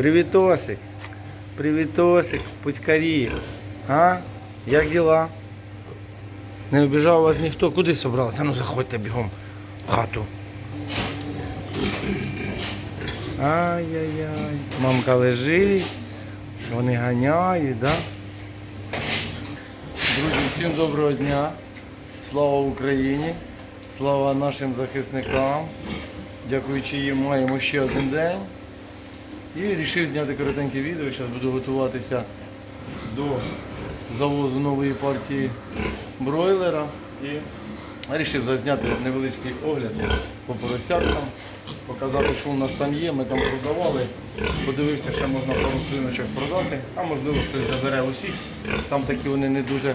Привітосик. Привітосик, пуцькарі. А? Як діла? Не обіжав вас ніхто. Куди собралися? Ну заходьте бігом в хату. Ай-яй-яй. Мамка лежить. Вони ганяють, да? Друзі, всім доброго дня. Слава Україні. Слава нашим захисникам. Дякуючи їм маємо ще один день. І вирішив зняти коротеньке відео. Зараз буду готуватися до завозу нової партії бройлера. І вирішив зазняти невеличкий огляд по поросяткам, показати, що у нас там є. Ми там продавали. Подивився, що можна пару свиночок продати, а можливо хтось забере усіх. Там такі вони не дуже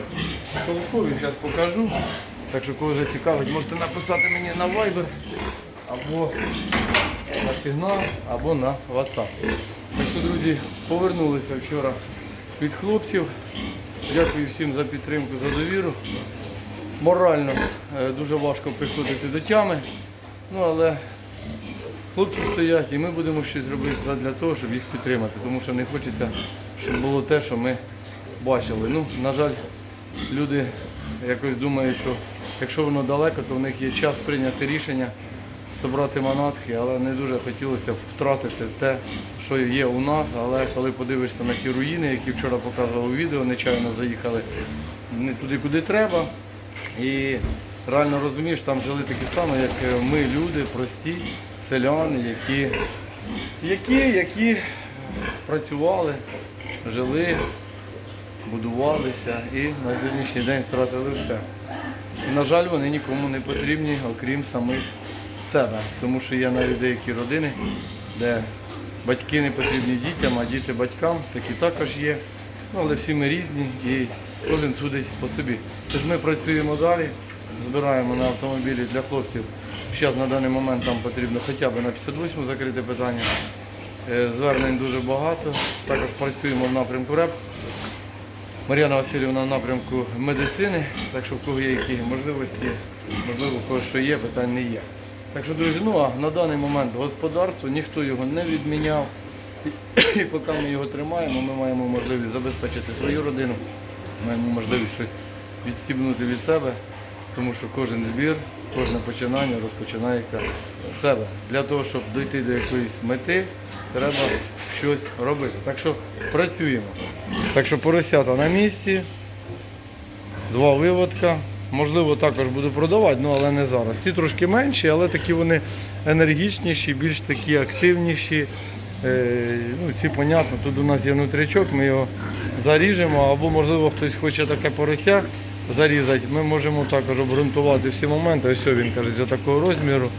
толкові, зараз покажу. Так що кого зацікавить, можете написати мені на Viber або на сигнал або на WhatsApp. Так що, друзі, повернулися вчора від хлопців. Дякую всім за підтримку, за довіру. Морально е, дуже важко приходити до тями, ну але хлопці стоять і ми будемо щось робити для того, щоб їх підтримати, тому що не хочеться, щоб було те, що ми бачили. Ну, на жаль, люди якось думають, що якщо воно далеко, то в них є час прийняти рішення собрати манатки, але не дуже хотілося б втратити те, що є у нас. Але коли подивишся на ті руїни, які вчора показував у відео, нечайно заїхали не туди, куди треба. І реально розумієш, там жили такі самі, як ми, люди, прості селяни, які, які, які працювали, жили, будувалися і на сьогоднішній день втратили все. І, на жаль, вони нікому не потрібні, окрім самих себе. Тому що є навіть деякі родини, де батьки не потрібні дітям, а діти батькам, такі також є. Ну, але всі ми різні і кожен судить по собі. Тож ми працюємо далі, збираємо на автомобілі для хлопців. Зараз на даний момент там потрібно хоча б на 58 закрити питання. Е, Звернень дуже багато. Також працюємо в напрямку РЕП. Мар'яна Васильівна в напрямку медицини, так що в кого є які можливості, можливо, в кого що є, питань не є. Так що, друзі, ну а на даний момент господарство, ніхто його не відміняв. І, поки ми його тримаємо, ми маємо можливість забезпечити свою родину, маємо можливість щось відстібнути від себе, тому що кожен збір, кожне починання розпочинається з себе. Для того, щоб дійти до якоїсь мети, треба щось робити. Так що працюємо. Так що поросята на місці, два виводка. Можливо, також буду продавати, ну але не зараз. Ці трошки менші, але такі вони енергічніші, більш такі активніші. Е, ну, ці, понятно, тут у нас є внутрічок, ми його заріжемо, або, можливо, хтось хоче таке порося зарізати. Ми можемо також обґрунтувати всі моменти. Ось він каже, до такого розміру.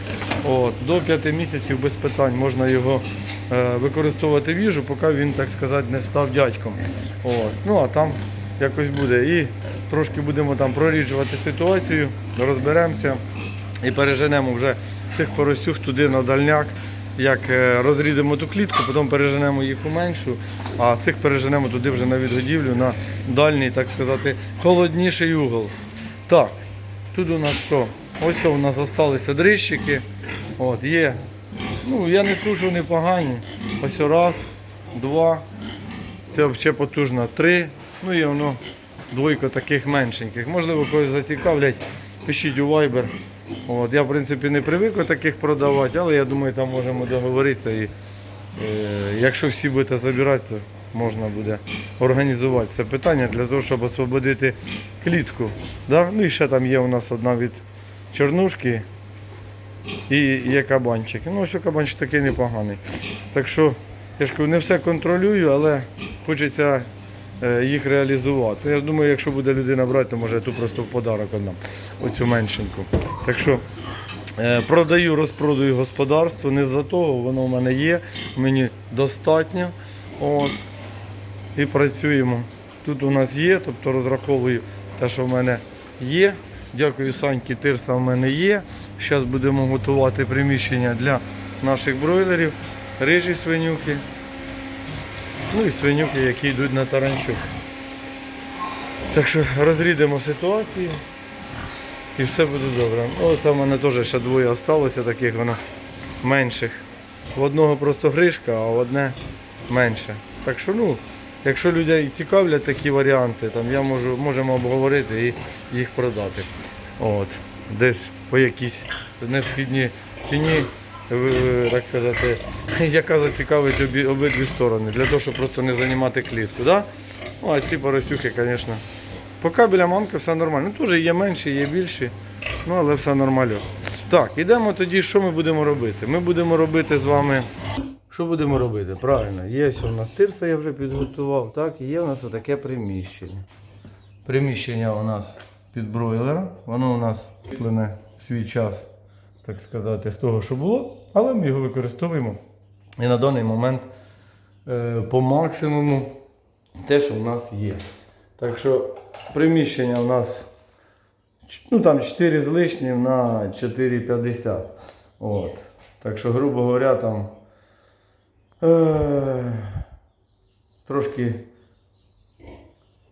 От, до 5 місяців без питань можна його е, використовувати в їжу, поки він, так сказати, не став дядьком. От. Ну а там якось буде. І трошки будемо там проріджувати ситуацію, розберемося і переженемо вже цих поросюх туди на дальняк. Як е, розрідемо ту клітку, потім переженемо їх у меншу, а цих переженемо туди вже на відгодівлю, на дальній, так сказати, холодніший угол. Так, тут у нас що? Ось у нас залишилися дрищики. От, є. Ну, я не скажу, що вони погані. Ось раз, два. Це взагалі потужно три. Ну і воно двойка таких меншеньких. Можливо, когось зацікавлять, пишіть у Viber. От, я, в принципі, не привик таких продавати, але я думаю, там можемо договоритися. І, е, якщо всі будете забирати, то можна буде організувати це питання для того, щоб освободити клітку. Да? Ну і ще там є у нас одна від чорнушки і є кабанчик. Ну, ось кабанчик такий непоганий. Так що, я ж кажу, не все контролюю, але хочеться їх реалізувати. Я думаю, якщо буде людина брати, то може ту просто в подарок однам, оцю меншеньку. Так що е, продаю, розпродаю господарство, не за того, воно в мене є, мені достатньо. От, і працюємо. Тут у нас є, тобто розраховую те, що в мене є. Дякую, Саньки, тирса в мене є. Зараз будемо готувати приміщення для наших бройлерів, рижі свинюки. Ну і свинюки, які йдуть на таранчук. Так що розрідемо ситуацію і все буде добре. О, там в мене теж ще двоє залишилося, таких воно менших. В одного просто гришка, а в одне менше. Так що, ну, якщо людей цікавлять такі варіанти, там я можу, можемо обговорити і їх продати. От, десь по якійсь несхідній ціні, так сказати, яка зацікавить обі, обидві сторони, для того, щоб просто не займати клітку. Да? Ну, а ці поросюхи, звісно. Поки біля мамки все нормально. Ну, теж є менші, є більші, ну але все нормально. Так, ідемо тоді, що ми будемо робити? Ми будемо робити з вами. Що будемо робити? Правильно, є у нас тирса, я вже підготував, так, і є у нас таке приміщення. Приміщення у нас під бройлера, воно у нас куплене свій час, так сказати, з того, що було, але ми його використовуємо. І на даний момент е, по максимуму те, що в нас є. Так що приміщення у нас ну, там 4 з лишнім на 4,50. От. Так що, грубо говоря, там е, трошки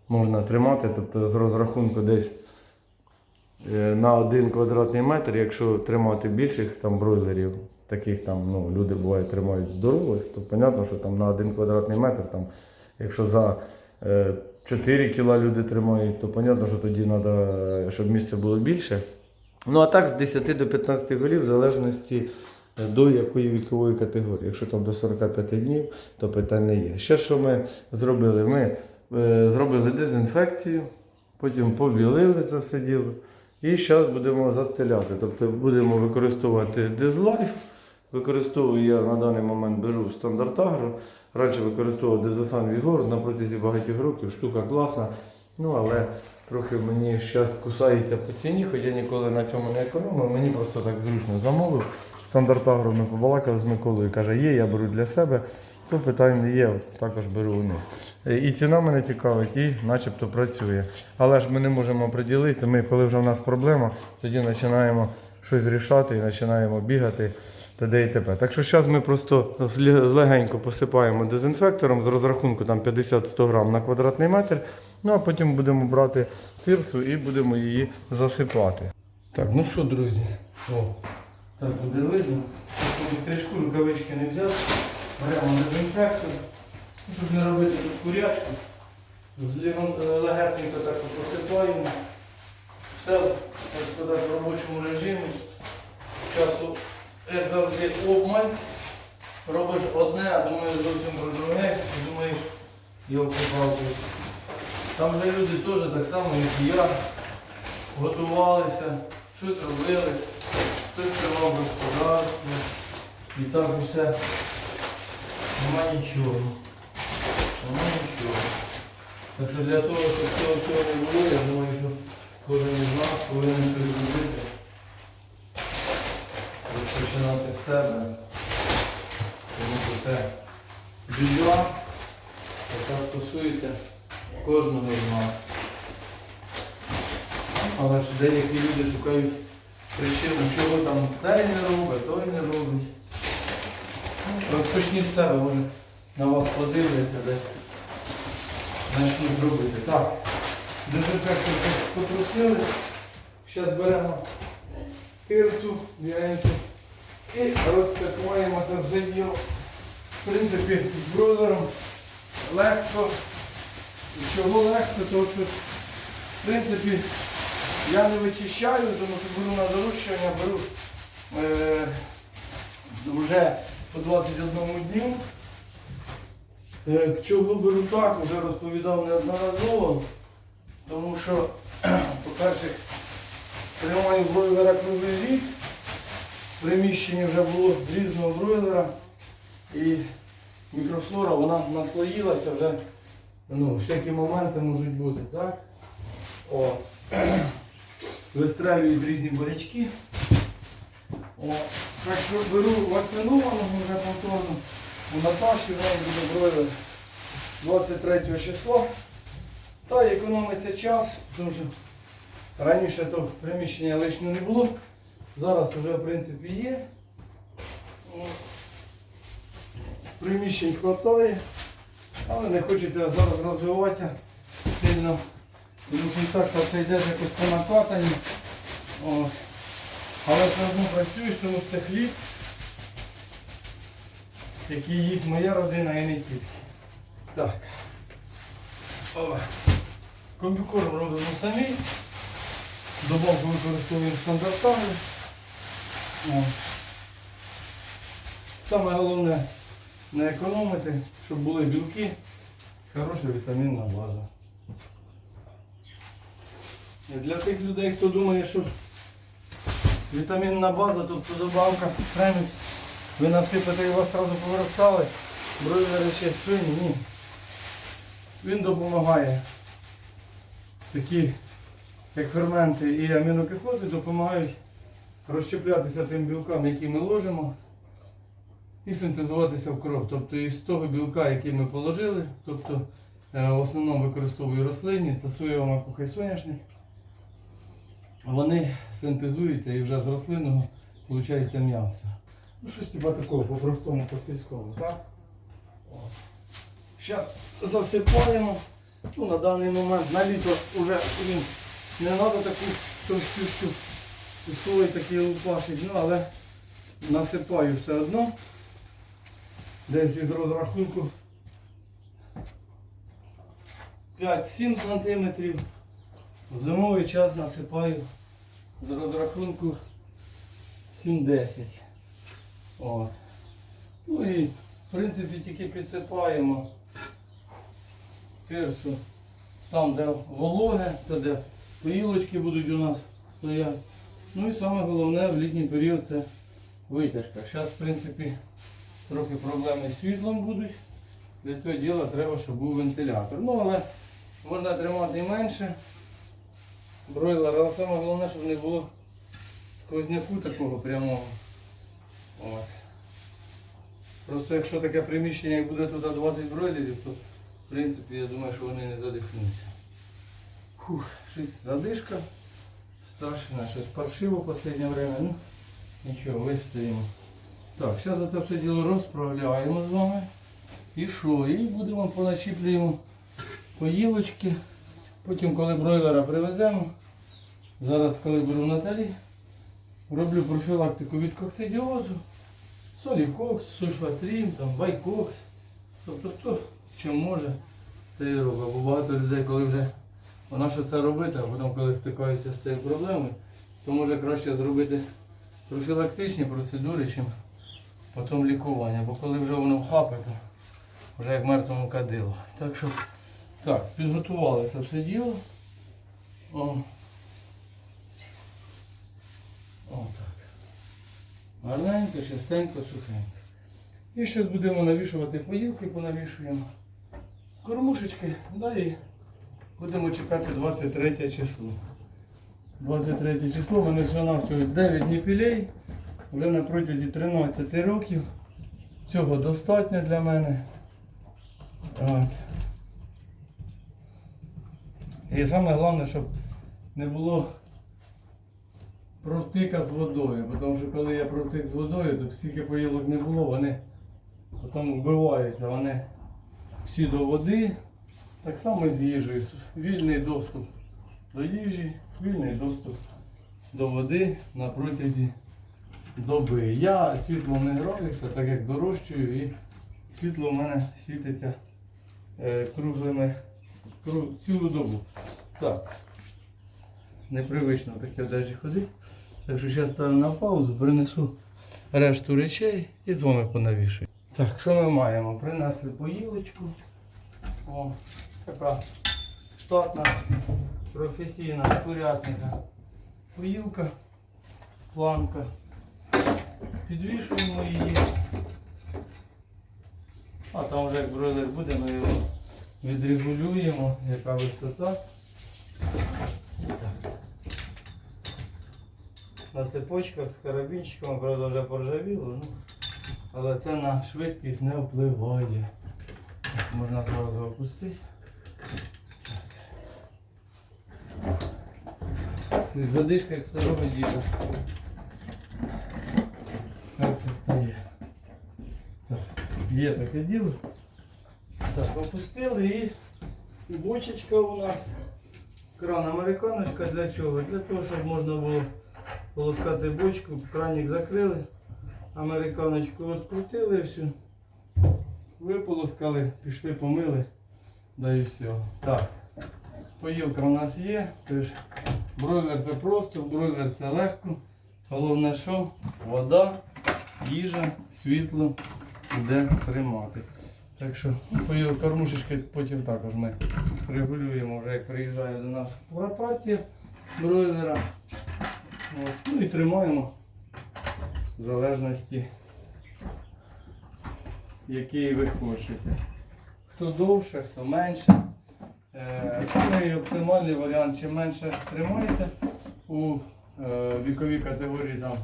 можна тримати, тобто з розрахунку десь на один квадратний метр, якщо тримати більших там бройлерів, таких там ну, люди бувають тримають здорових, то зрозуміло, що там на один квадратний метр, там, якщо за е, 4 кіла люди тримають, то зрозуміло, що тоді треба, щоб місця було більше. Ну а так з 10 до 15 голів, в залежності е, до якої вікової категорії. Якщо там до 45 днів, то питань не є. Ще що ми зробили? Ми е, зробили дезінфекцію, потім побілили це все діло. І зараз будемо застеляти. Тобто будемо використовувати дизлайф. Використовую я на даний момент беру стандарт агро. Раніше використовував дезасан Вігор на протязі багатьох років. Штука класна. Ну але трохи мені зараз кусається по ціні, хоч я ніколи на цьому не економив. Мені просто так зручно замовив. Стандарт агро ми побалакали з Миколою. Каже, є, я беру для себе. То питань не є, також беру у них. Е, І ціна мене цікавить, і начебто працює. Але ж ми не можемо приділити. Ми, коли вже в нас проблема, тоді починаємо щось рішати і починаємо бігати т.д. і т.п. Так що зараз ми просто легенько посипаємо дезінфектором з розрахунку там 50-100 грам на квадратний метр. Ну а потім будемо брати тирсу і будемо її засипати. Так, ну що, друзі? О, так буде видно. Стрічку рукавички не взяв. Беремо дезінфектор, ну, щоб не робити тут курячку. Злігом- е, Легесенько так посипаємо. Все, так сказати, в робочому режимі. Часу, як завжди, обмаль. Робиш одне, а думаєш зовсім про друге, і думаєш, його палки Там же люди теж так само, як і я, готувалися, щось робили, хтось тримав господарство. І так усе. Нема нічого. Нема нічого. Так що для того, щоб цього всього не було, я думаю, що кожен із нас повинен щось зробити. Розпочинати з себе. Тому що це біда, яка стосується кожного з нас. Але ж деякі люди шукають причину, чого там той не робить, той не робить. Розпочніть себе, може на вас подивляться десь. Почнуть робити. Так, дезінфектор потрусили. Зараз беремо пірсу, яйцю і розпакуємо це все діло. В принципі, з бройлером легко. Чого легко, тому що в принципі я не вичищаю, тому що беру на дорощення, беру е, вже по 21 дню. Е, Чого беру так, вже розповідав неодноразово, тому що, по-перше, тримаю бройлера круглий рік, в приміщенні вже було різного бройлера і мікрофлора вона наслоїлася вже, ну, всякі моменти можуть бути, так? О. Вистрелюють різні болячки. О. Так що беру вакцинованого вже повторно. У Наташі в буде бройлер 23 числа. Та економиться час, тому що раніше то приміщення лишнього не було. Зараз вже в принципі є. Приміщень вистачає, але не хочеться зараз розвиватися сильно. Тому що і так це йде якось по накатанні. Але все одно працюєш, тому що це хліб. які їсть моя родина і не тільки. Так. О. Робимо самі. Добавку використовуємо стандартами. Саме головне не економити, щоб були білки, хороша вітамінна база. Для тих людей, хто думає, що вітамінна база, тобто добавка премікс, ви у вас одразу повиростали, бройлери ще свині, ні. Він допомагає. Такі, як ферменти і амінокислоти, допомагають розщеплятися тим білкам, які ми ложимо, і синтезуватися в кров. Тобто із того білка, який ми положили, тобто е, в основному використовую рослинні, це соєва макуха і. Вони синтезуються і вже з рослинного виходить м'ясо. Ну щось типа такого, по-простому, по-сільському, так? Зараз засипаємо. Ну, на даний момент на літо вже він не треба таку товстющу усовий такий лупашить, ну але насипаю все одно. Десь із розрахунку 5-7 сантиметрів. В зимовий час насипаю з розрахунку 7-10. От. Ну і в принципі тільки підсипаємо персу там, де вологе, це де поїлочки будуть у нас стояти. Ну і саме головне в літній період це витяжка. Зараз, в принципі, трохи проблеми з світлом будуть. Для цього діла треба, щоб був вентилятор. Ну, але можна тримати і менше бройлера, але саме головне, щоб не було сквозняку такого прямого. От. Просто якщо таке приміщення і буде тут 20 бройлерів, то в принципі я думаю, що вони не задихнуться. Фух, щось задишка. Страшно, щось паршиво в останнє время. Ну, нічого, вистоїмо. Так, зараз це все діло розправляємо з вами. І що? І будемо поначіплюємо поїлочки. Потім, коли бройлера привеземо, зараз, коли беру на талі, роблю профілактику від кокцидіозу, солікокс, сульфатрін, байкокс. Тобто хто чим може, те і робить. Бо багато людей, коли вже вона що це робити, а потім, коли стикаються з цією проблемою, то може краще зробити профілактичні процедури, чим потім лікування. Бо коли вже воно вхапе, то вже як мертвому кадило. Так що, так, підготували це все діло. О. О, так. Гарненько, чистенько, сухенько. І зараз будемо навішувати поїлки, понавішуємо. Кормушечки, да і будемо чекати 23 число. 23 число, вони всього 9 ніпілей. Вже на протязі 13 років. Цього достатньо для мене. От. І саме головне, щоб не було протика з водою. Тому що коли я протик з водою, то стільки поїлок не було, вони потім вбиваються, вони всі до води. Так само з їжею. Вільний доступ до їжі, вільний доступ до води на протязі доби. Я світлом не граюся, так як дорожчую, і світло в мене світиться е, круглими кру- цілу добу. Так. Непривично в такій одежі ходити. Так що зараз ставимо на паузу, принесу решту речей і з вами понавішую. Так, що ми маємо? Принесли поїлочку. О, така штатна, професійна курятника. Поїлка, планка. Підвішуємо її. А там вже як бройлер буде, ми його відрегулюємо, яка висота. На цепочках з карабінчиком, правда, вже поржавіло, ну, але це на швидкість не впливає. Можна зразу опустити. Задишка як старого діда. Серце стає. Так, є таке діло. Так, опустили і бочечка у нас. Кран американочка для чого? Для того, щоб можна було полоскати бочку, кранник закрили, американочку відкрутили і все. виполоскали, пішли помили, да і все. Так. Поїлка у нас є, тож бройлер це просто, бройлер це легко. Головне що? Вода, їжа, світло де тримати. Так що кормушечки потім також ми регулюємо вже як приїжджає до нас куропатія бройлера. От. Ну і тримаємо в залежності, який ви хочете. Хто довше, хто менше. Е, Самий оптимальний варіант, чим менше тримаєте у е, віковій категорії там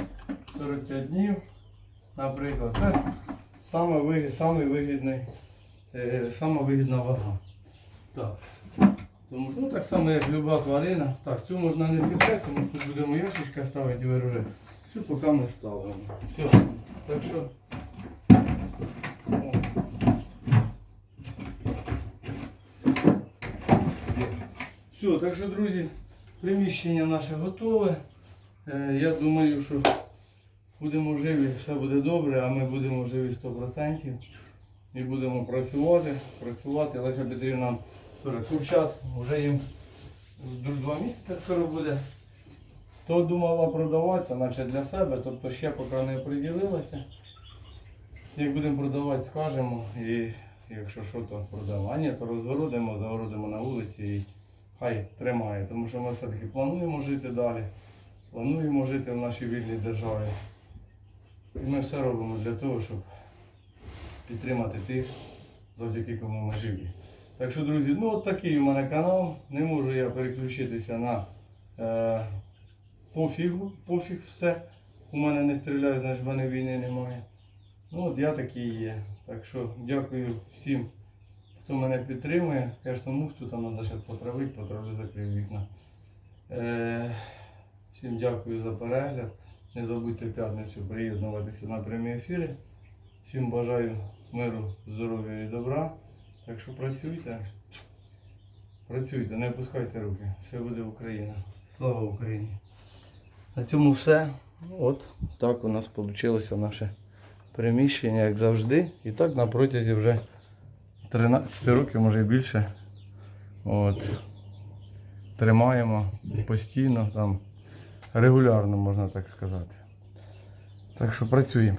45 днів, наприклад, саме вигід, самий вигідний, е, сама вигідна вага. Так. Тому що, ну, так само, як люба тварина. Так, цю можна не ціпляти, тому що тут будемо ящичка ставити і вирожити. Цю поки ми ставимо. Все. Так що. Все, так що, друзі, приміщення наше готове. Е, я думаю, що будемо живі, все буде добре, а ми будемо живі 100%. І будемо працювати, працювати. Леся Петрівна теж курчат, вже їм два місяці скоро буде. То думала продавати, наче для себе, тобто ще поки не приділилася. Як будемо продавати, скажемо. І якщо що, то продамо. А ні, то розгородимо, загородимо на вулиці і хай тримає. Тому що ми все-таки плануємо жити далі. Плануємо жити в нашій вільній державі. І ми все робимо для того, щоб підтримати тих, завдяки кому ми живі. Так що, друзі, ну от такий у мене канал. Не можу я переключитися на е, пофігу, пофіг все. У мене не стріляє, значить в мене війни немає. Ну от я такий є. Так що дякую всім, хто мене підтримує. Звісно, муфту там треба ще потравити, потравлю закрив вікна. Е, всім дякую за перегляд. Не забудьте в п'ятницю приєднуватися на прямі ефіри. Всім бажаю миру, здоров'я і добра. Так що працюйте. Працюйте, не опускайте руки. Все буде Україна. Слава Україні! На цьому все. От так у нас вийшло наше приміщення, як завжди. І так на протязі вже 13 років, може і більше. От. Тримаємо постійно, там, регулярно, можна так сказати. Так що працюємо.